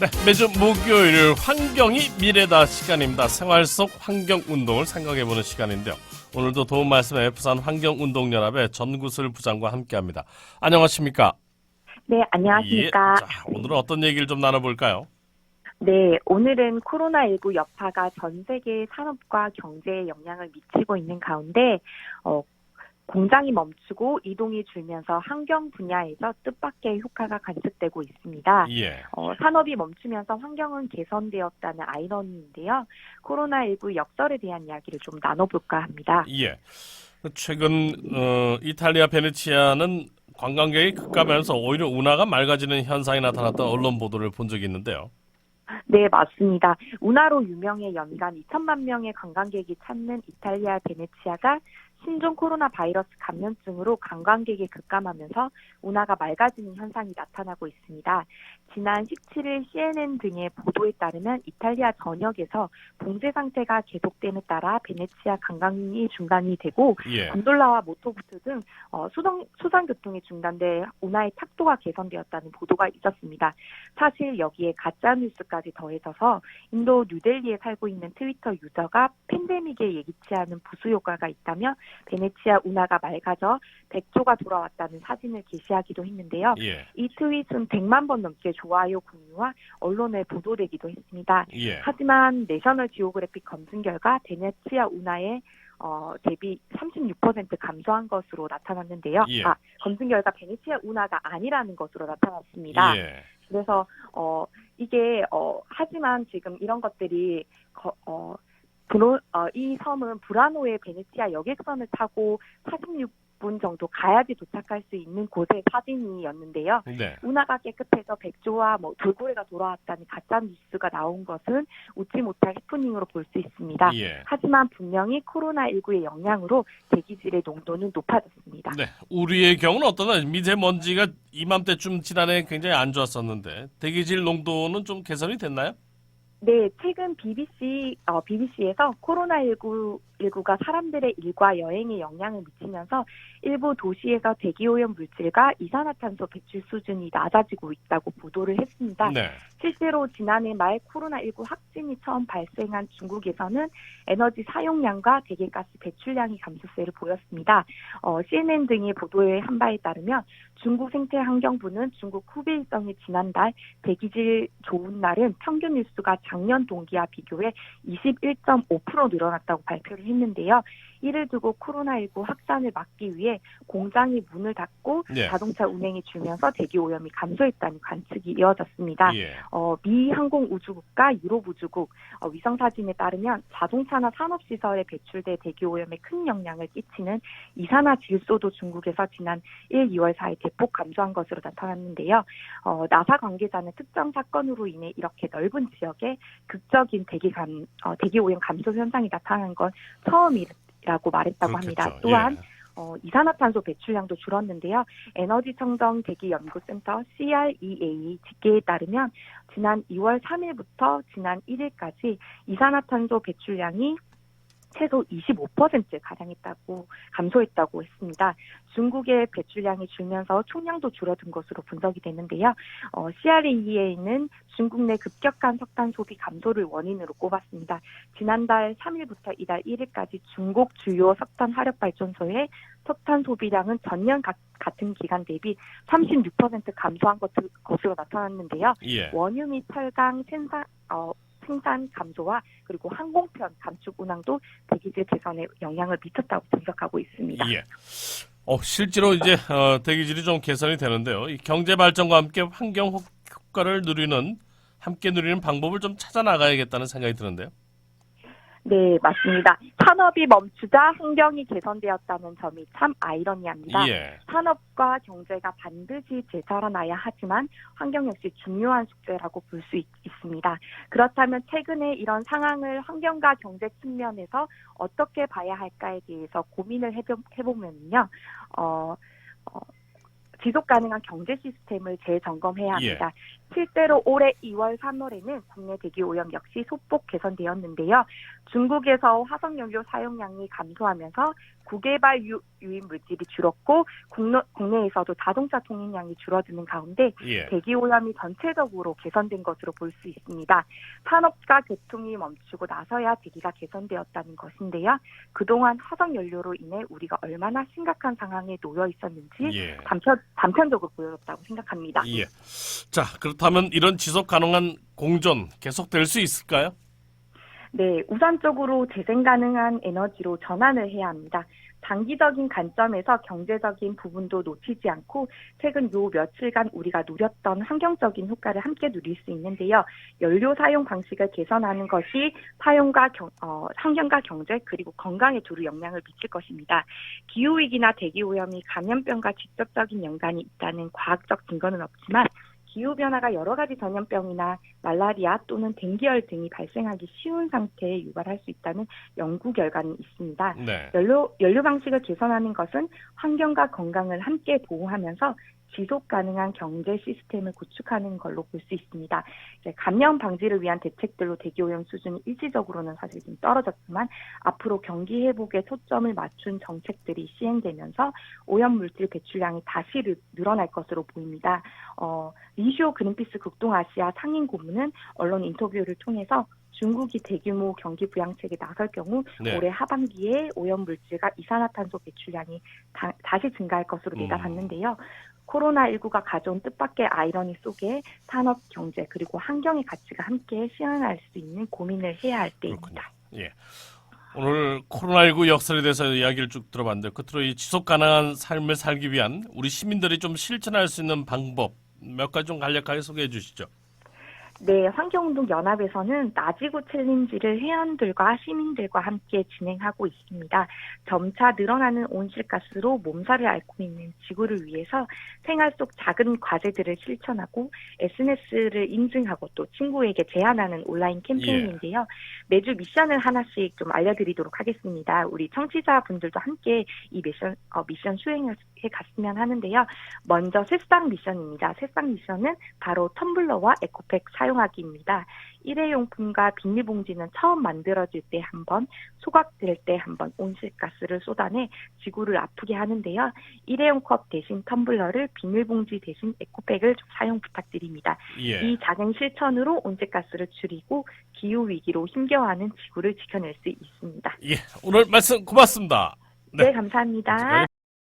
네, 매주 목요일 환경이 미래다 시간입니다. 생활 속 환경 운동을 생각해보는 시간인데요. 오늘도 도움 말씀에 부산 환경운동연합의 전구슬 부장과 함께합니다. 안녕하십니까? 네, 안녕하십니까. 예, 자, 오늘은 어떤 얘기를 좀 나눠볼까요? 네, 오늘은 코로나19 여파가 전 세계 산업과 경제에 영향을 미치고 있는 가운데, 어, 공장이 멈추고 이동이 줄면서 환경 분야에서 뜻밖의 효과가 관측되고 있습니다. 예, 어, 산업이 멈추면서 환경은 개선되었다는 아이러니인데요. 코로나19 역설에 대한 이야기를 좀 나눠볼까 합니다. 예. 최근 어, 이탈리아 베네치아는 관광객이 급감하면서 오히려 운하가 맑아지는 현상이 나타났던 언론 보도를 본 적이 있는데요. 네, 맞습니다. 운하로 유명해 연간 2천만 명의 관광객이 찾는 이탈리아 베네치아가 신종 코로나 바이러스 감염증으로 관광객이 급감하면서 운하가 맑아지는 현상이 나타나고 있습니다. 지난 17일 CNN 등의 보도에 따르면 이탈리아 전역에서 봉쇄 상태가 계속됨에 따라 베네치아 관광이 중단이 되고 예, 곤돌라와 모터보트 등 어, 수동, 수상 교통이 중단돼 운하의 탁도가 개선되었다는 보도가 있었습니다. 사실 여기에 가짜 뉴스까지 더해져서 인도 뉴델리에 살고 있는 트위터 유저가 팬데믹에 예기치 않은 부수 효과가 있다며 베네치아 운하가 맑아져 100조가 돌아왔다는 사진을 게시하기도 했는데요. 예, 이 트윗은 100만 번 넘게 좋아요 공유와 언론에 보도되기도 했습니다. 예. 하지만 내셔널 지오그래픽 검증 결과 베네치아 운하의 어, 대비 36% 감소한 것으로 나타났는데요. 예. 아, 검증 결과 베네치아 운하가 아니라는 것으로 나타났습니다. 예, 그래서 어, 이게 어, 하지만 지금 이런 것들이 거, 어, 브로, 어, 이 섬은 브라노의 베네치아 여객선을 타고 46분 정도 가야지 도착할 수 있는 곳의 사진이었는데요. 네. 운하가 깨끗해서 백조와 뭐 돌고래가 돌아왔다는 가짜 뉴스가 나온 것은 웃지 못할 해프닝으로 볼 수 있습니다. 예. 하지만 분명히 코로나19의 영향으로 대기질의 농도는 높아졌습니다. 네, 우리의 경우는 어떠나 미세먼지가 이맘때쯤 지난해 굉장히 안 좋았었는데 대기질 농도는 좀 개선이 됐나요? 네, 최근 BBC 어, BBC에서 코로나19 19가 사람들의 일과 여행에 영향을 미치면서 일부 도시에서 대기오염 물질과 이산화탄소 배출 수준이 낮아지고 있다고 보도를 했습니다. 네, 실제로 지난해 말 코로나19 확진이 처음 발생한 중국에서는 에너지 사용량과 대기가스 배출량이 감소세를 보였습니다. 어, CNN 등의 보도에 한 바에 따르면 중국 생태환경부는 중국 후베이성이 지난달 대기질 좋은 날은 평균 일수가 작년 동기와 비교해 21.5% 늘어났다고 발표를 했는데요. 이를 두고 코로나19 확산을 막기 위해 공장이 문을 닫고 네. 자동차 운행이 줄면서 대기 오염이 감소했다는 관측이 이어졌습니다. 예, 어, 미 항공 우주국과 유럽 우주국 어, 위성 사진에 따르면 자동차나 산업 시설에 배출돼 대기 오염에 큰 영향을 끼치는 이산화 질소도 중국에서 지난 1, 2월 사이 대폭 감소한 것으로 나타났는데요. 어, 나사 관계자는 특정 사건으로 인해 이렇게 넓은 지역에 극적인 대기 감, 어, 대기 오염 감소 현상이 나타난 건 처음이라고 말했다고 합니다. 그렇겠죠. 또한 예. 어, 이산화탄소 배출량도 줄었는데요. 에너지청정 대기연구센터 CREA 집계에 따르면 지난 2월 3일부터 지난 1일까지 이산화탄소 배출량이 최소 25% 가량 했다고 감소했다고 했습니다. 중국의 배출량이 줄면서 총량도 줄어든 것으로 분석이 되는데요. 어, CREA는 중국 내 급격한 석탄 소비 감소를 원인으로 꼽았습니다. 지난달 3일부터 이달 1일까지 중국 주요 석탄 화력 발전소의 석탄 소비량은 전년 가- 같은 기간 대비 36% 감소한 것, 것으로 나타났는데요. 예. 원유 및 철강 생산 어, 생산 감소와 그리고 항공편 감축 운항도 대기질 개선에 영향을 미쳤다고 분석하고 있습니다. 예. 어, 실제로 이제 어, 대기질이 좀 개선이 되는데요. 이 경제 발전과 함께 환경 효- 효과를 누리는 함께 누리는 방법을 좀 찾아 나가야겠다는 생각이 드는데요. 네, 맞습니다. 산업이 멈추자 환경이 개선되었다는 점이 참 아이러니합니다. 예. 산업과 경제가 반드시 되살아나야 하지만 환경 역시 중요한 숙제라고 볼 수 있습니다. 그렇다면 최근에 이런 상황을 환경과 경제 측면에서 어떻게 봐야 할까에 대해서 고민을 해보, 해보면요. 어, 어, 지속 가능한 경제 시스템을 재점검해야 예. 합니다. 실제로 올해 2월, 3월에는 국내 대기 오염 역시 소폭 개선되었는데요. 중국에서 화석연료 사용량이 감소하면서 구개발 유, 유인 물질이 줄었고 국내, 국내에서도 자동차 통행량이 줄어드는 가운데 예. 대기 오염이 전체적으로 개선된 것으로 볼 수 있습니다. 산업과 교통이 멈추고 나서야 대기가 개선되었다는 것인데요. 그동안 화석 연료로 인해 우리가 얼마나 심각한 상황에 놓여 있었는지 예. 단편, 단편적으로 보여줬다고 생각합니다. 예. 자, 그렇 다면 이런 지속 가능한 공존 계속될 수 있을까요? 네, 우선적으로 재생 가능한 에너지로 전환을 해야 합니다. 장기적인 관점에서 경제적인 부분도 놓치지 않고 최근 요 며칠간 우리가 누렸던 환경적인 효과를 함께 누릴 수 있는데요. 연료 사용 방식을 개선하는 것이 사용과 경, 어, 환경과 경제 그리고 건강에 두루 영향을 미칠 것입니다. 기후 위기나 대기 오염이 감염병과 직접적인 연관이 있다는 과학적 증거는 없지만 기후 변화가 여러 가지 전염병이나 말라리아 또는 댕기열 등이 발생하기 쉬운 상태에 유발할 수 있다는 연구 결과는 있습니다. 네. 연료, 연료 방식을 개선하는 것은 환경과 건강을 함께 보호하면서 지속 가능한 경제 시스템을 구축하는 걸로 볼 수 있습니다. 감염 방지를 위한 대책들로 대기 오염 수준이 일시적으로는 사실 좀 떨어졌지만 앞으로 경기 회복에 초점을 맞춘 정책들이 시행되면서 오염 물질 배출량이 다시 르- 늘어날 것으로 보입니다. 어, 리쇼 그린피스 극동아시아 상임 고문은 언론 인터뷰를 통해서 중국이 대규모 경기 부양책에 나설 경우 네. 올해 하반기에 오염 물질과 이산화탄소 배출량이 다, 시 증가할 것으로 음. 내다봤는데요. 코로나19가 가져온 뜻밖의 아이러니 속에 산업, 경제 그리고 환경의 가치가 함께 실현할 수 있는 고민을 해야 할. 때입니다. 예. 오늘 코로나19 역설에 대해서 이야기를 쭉 들어봤는데 끝으로 이 지속 가능한 삶을 살기 위한 우리 시민들이 좀 실천할 수 있는 방법 몇 가지 좀 간략하게 소개해 주시죠. 네, 환경운동 연합에서는 나지구 챌린지를 회원들과 시민들과 함께 진행하고 있습니다. 점차 늘어나는 온실가스로 몸살을 앓고 있는 지구를 위해서 생활 속 작은 과제들을 실천하고 SNS를 인증하고 또 친구에게 제안하는 온라인 캠페인인데요. 매주 미션을 하나씩 좀 알려드리도록 하겠습니다. 우리 청취자분들도 함께 이 미션, 어, 미션 수행을 해 갔으면 하는데요. 먼저 새싹 미션입니다. 새싹 미션은 바로 텀블러와 에코백 사용하기입니다. 일회용품과 비닐봉지는 처음 만들어질 때 한 번, 소각될 때 한 번 온실가스를 쏟아내 지구를 아프게 하는데요. 일회용 컵 대신 텀블러를 비닐봉지 대신 에코백을 좀 사용 부탁드립니다. 예. 이 작은 실천으로 온실가스를 줄이고 기후 위기로 힘겨워하는 지구를 지켜낼 수 있습니다. 예. 오늘 말씀 고맙습니다. 네. 네, 감사합니다. 지금까지